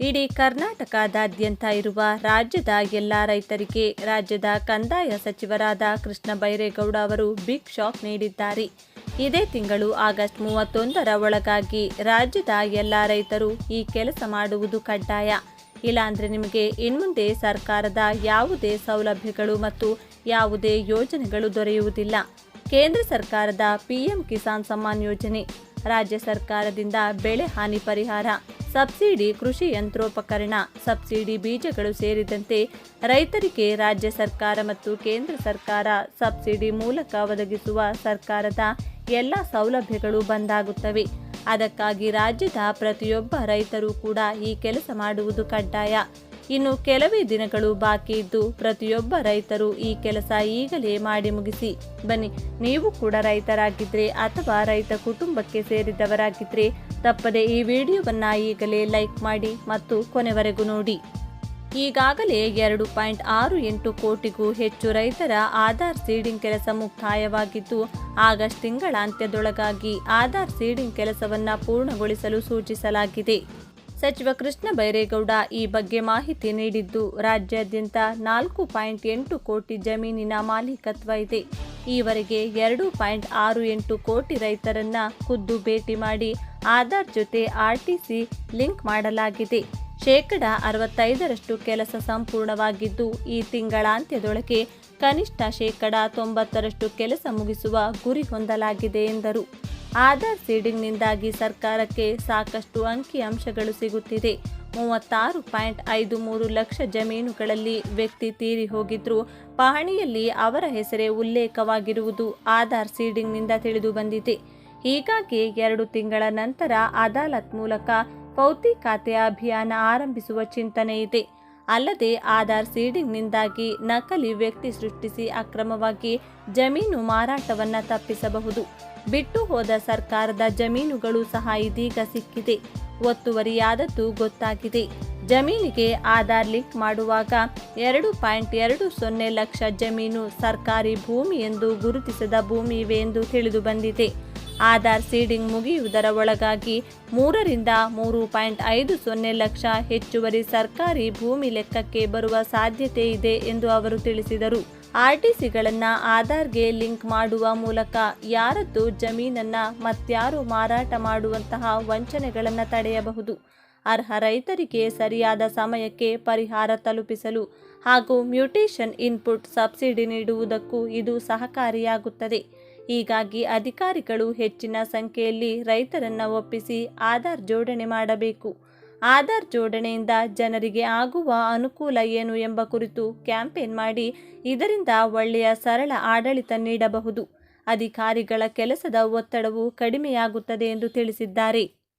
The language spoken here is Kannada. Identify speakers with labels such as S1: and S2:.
S1: ಇಡೀ ಕರ್ನಾಟಕದಾದ್ಯಂತ ಇರುವ ರಾಜ್ಯದ ಎಲ್ಲ ರೈತರಿಗೆ ರಾಜ್ಯದ ಕಂದಾಯ ಸಚಿವರಾದ ಕೃಷ್ಣ ಬೈರೇಗೌಡ ಅವರು ಬಿಗ್ ಶಾಕ್ ನೀಡಿದ್ದಾರೆ. ಇದೇ ತಿಂಗಳು ಆಗಸ್ಟ್ ಮೂವತ್ತೊಂದರ ಒಳಗಾಗಿ ರಾಜ್ಯದ ಎಲ್ಲ ರೈತರು ಈ ಕೆಲಸ ಮಾಡುವುದು ಕಡ್ಡಾಯ. ಇಲ್ಲಾಂದರೆ ನಿಮಗೆ ಇನ್ಮುಂದೆ ಸರ್ಕಾರದ ಯಾವುದೇ ಸೌಲಭ್ಯಗಳು ಮತ್ತು ಯಾವುದೇ ಯೋಜನೆಗಳು ದೊರೆಯುವುದಿಲ್ಲ. ಕೇಂದ್ರ ಸರ್ಕಾರದ ಪಿಎಂ ಕಿಸಾನ್ ಸಮ್ಮಾನ್ ಯೋಜನೆ ರಾಜ್ಯ ಸರ್ಕಾರದಿಂದ ಬೆಳೆ ಹಾನಿ ಪರಿಹಾರ, ಸಬ್ಸಿಡಿ, ಕೃಷಿ ಯಂತ್ರೋಪಕರಣ, ಸಬ್ಸಿಡಿ ಬೀಜಗಳು ಸೇರಿದಂತೆ ರೈತರಿಗೆ ರಾಜ್ಯ ಸರ್ಕಾರ ಮತ್ತು ಕೇಂದ್ರ ಸರ್ಕಾರ ಸಬ್ಸಿಡಿ ಮೂಲಕ ಒದಗಿಸುವ ಸರ್ಕಾರದ ಎಲ್ಲ ಸೌಲಭ್ಯಗಳು ಬಂದಾಗುತ್ತವೆ. ಅದಕ್ಕಾಗಿ ರಾಜ್ಯದ ಪ್ರತಿಯೊಬ್ಬ ರೈತರು ಕೂಡ ಈ ಕೆಲಸ ಮಾಡುವುದು ಕಡ್ಡಾಯ. ಇನ್ನು ಕೆಲವೇ ದಿನಗಳು ಬಾಕಿ ಇದ್ದು ಪ್ರತಿಯೊಬ್ಬ ರೈತರು ಈ ಕೆಲಸ ಈಗಲೇ ಮಾಡಿ ಮುಗಿಸಿ. ಬನ್ನಿ, ನೀವು ಕೂಡ ರೈತರಾಗಿದ್ರೆ ಅಥವಾ ರೈತ ಕುಟುಂಬಕ್ಕೆ ಸೇರಿದವರಾಗಿದ್ರೆ ತಪ್ಪದೆ ಈ ವಿಡಿಯೋವನ್ನ ಈಗಲೇ ಲೈಕ್ ಮಾಡಿ ಮತ್ತು ಕೊನೆವರೆಗೂ ನೋಡಿ. ಈಗಾಗಲೇ ಎರಡು ಪಾಯಿಂಟ್ ಆರು ಎಂಟು ಕೋಟಿಗೂ ಹೆಚ್ಚು ರೈತರ ಆಧಾರ್ ಸೀಡಿಂಗ್ ಕೆಲಸ ಮುಕ್ತಾಯವಾಗಿದ್ದು, ಆಗಸ್ಟ್ ತಿಂಗಳಾಂತ್ಯದೊಳಗಾಗಿ ಆಧಾರ್ ಸೀಡಿಂಗ್ ಕೆಲಸವನ್ನು ಪೂರ್ಣಗೊಳಿಸಲು ಸೂಚಿಸಲಾಗಿದೆ. ಸಚಿವ ಕೃಷ್ಣ ಬೈರೇಗೌಡ ಈ ಬಗ್ಗೆ ಮಾಹಿತಿ ನೀಡಿದ್ದು, ರಾಜ್ಯಾದ್ಯಂತ ನಾಲ್ಕು ಪಾಯಿಂಟ್ ಎಂಟು ಕೋಟಿ ಜಮೀನಿನ ಮಾಲೀಕತ್ವ ಇದೆ. ಈವರೆಗೆ ಎರಡು ಪಾಯಿಂಟ್ ಆರು ಎಂಟು ಕೋಟಿ ರೈತರನ್ನ ಖುದ್ದು ಭೇಟಿ ಮಾಡಿ ಆಧಾರ್ ಜೊತೆ ಆರ್ಟಿಸಿ ಲಿಂಕ್ ಮಾಡಲಾಗಿದೆ. ಶೇಕಡ ಅರವತ್ತೈದರಷ್ಟು ಕೆಲಸ ಸಂಪೂರ್ಣವಾಗಿದ್ದು, ಈ ತಿಂಗಳಾಂತ್ಯದೊಳಗೆ ಕನಿಷ್ಠ ಶೇಕಡ ತೊಂಬತ್ತರಷ್ಟು ಕೆಲಸ ಮುಗಿಸುವ ಗುರಿ ಹೊಂದಲಾಗಿದೆ ಎಂದರು. ಆಧಾರ್ ಸೀಡಿಂಗ್ನಿಂದಾಗಿ ಸರ್ಕಾರಕ್ಕೆ ಸಾಕಷ್ಟು ಅಂಕಿ ಅಂಶಗಳು ಸಿಗುತ್ತಿದೆ. ಮೂವತ್ತಾರು ಪಾಯಿಂಟ್ ಐದು ಮೂರು ಲಕ್ಷ ಜಮೀನುಗಳಲ್ಲಿ ವ್ಯಕ್ತಿ ತೀರಿ ಹೋಗಿದ್ರು ಪಹಣಿಯಲ್ಲಿ ಅವರ ಹೆಸರೇ ಉಲ್ಲೇಖವಾಗಿರುವುದು ಆಧಾರ್ ಸೀಡಿಂಗ್ನಿಂದ ತಿಳಿದು ಬಂದಿದೆ. ಹೀಗಾಗಿ ಎರಡು ತಿಂಗಳ ನಂತರ ಅದಾಲತ್ ಮೂಲಕ ಪೌತಿ ಖಾತೆ ಅಭಿಯಾನ ಆರಂಭಿಸುವ ಚಿಂತನೆ ಇದೆ. ಅಲ್ಲದೆ ಆಧಾರ್ ಸೀಡಿಂಗ್ನಿಂದಾಗಿ ನಕಲಿ ವ್ಯಕ್ತಿ ಸೃಷ್ಟಿಸಿ ಅಕ್ರಮವಾಗಿ ಜಮೀನು ಮಾರಾಟವನ್ನು ತಪ್ಪಿಸಬಹುದು. ಬಿಟ್ಟು ಹೋದ ಸರ್ಕಾರದ ಜಮೀನುಗಳು ಸಹ ಇದೀಗ ಸಿಕ್ಕಿದೆ. ಒತ್ತುವರಿಯಾದದ್ದು ಗೊತ್ತಾಗಿದೆ. ಜಮೀನಿಗೆ ಆಧಾರ್ ಲಿಂಕ್ ಮಾಡುವಾಗ ಎರಡು ಪಾಯಿಂಟ್ ಎರಡು ಸೊನ್ನೆ ಲಕ್ಷ ಜಮೀನು ಸರ್ಕಾರಿ ಭೂಮಿ ಎಂದು ಗುರುತಿಸದ ಭೂಮಿ ಇವೆ ಎಂದು ತಿಳಿದು ಬಂದಿದೆ. ಆಧಾರ್ ಸೀಡಿಂಗ್ ಮುಗಿಯುವುದರ ಒಳಗಾಗಿ ಮೂರರಿಂದ ಮೂರು ಪಾಯಿಂಟ್ ಐದು ಸೊನ್ನೆ ಲಕ್ಷ ಹೆಚ್ಚುವರಿ ಸರ್ಕಾರಿ ಭೂಮಿ ಲೆಕ್ಕಕ್ಕೆ ಬರುವ ಸಾಧ್ಯತೆ ಇದೆ ಎಂದು ಅವರು ತಿಳಿಸಿದರು. ಆರ್ಟಿಸಿಗಳನ್ನು ಆಧಾರ್ಗೆ ಲಿಂಕ್ ಮಾಡುವ ಮೂಲಕ ಯಾರದ್ದು ಜಮೀನನ್ನು ಮತ್ಯಾರು ಮಾರಾಟ ಮಾಡುವಂತಹ ವಂಚನೆಗಳನ್ನು ತಡೆಯಬಹುದು. ಅರ್ಹ ರೈತರಿಗೆ ಸರಿಯಾದ ಸಮಯಕ್ಕೆ ಪರಿಹಾರ ತಲುಪಿಸಲು ಹಾಗೂ ಮ್ಯೂಟೇಷನ್ ಇನ್ಪುಟ್ ಸಬ್ಸಿಡಿ ನೀಡುವುದಕ್ಕೂ ಇದು ಸಹಕಾರಿಯಾಗುತ್ತದೆ. ಹೀಗಾಗಿ ಅಧಿಕಾರಿಗಳು ಹೆಚ್ಚಿನ ಸಂಖ್ಯೆಯಲ್ಲಿ ರೈತರನ್ನ ಒಪ್ಪಿಸಿ ಆಧಾರ್ ಜೋಡಣೆ ಮಾಡಬೇಕು. ಆಧಾರ್ ಜೋಡಣೆಯಿಂದ ಜನರಿಗೆ ಆಗುವ ಅನುಕೂಲ ಏನು ಎಂಬ ಕುರಿತು ಕ್ಯಾಂಪೇನ್ ಮಾಡಿ ಇದರಿಂದ ಒಳ್ಳೆಯ ಸರಳ ಆಡಳಿತ ನೀಡಬಹುದು. ಅಧಿಕಾರಿಗಳ ಕೆಲಸದ ಒತ್ತಡವು ಕಡಿಮೆಯಾಗುತ್ತದೆ ಎಂದು ತಿಳಿಸಿದ್ದಾರೆ.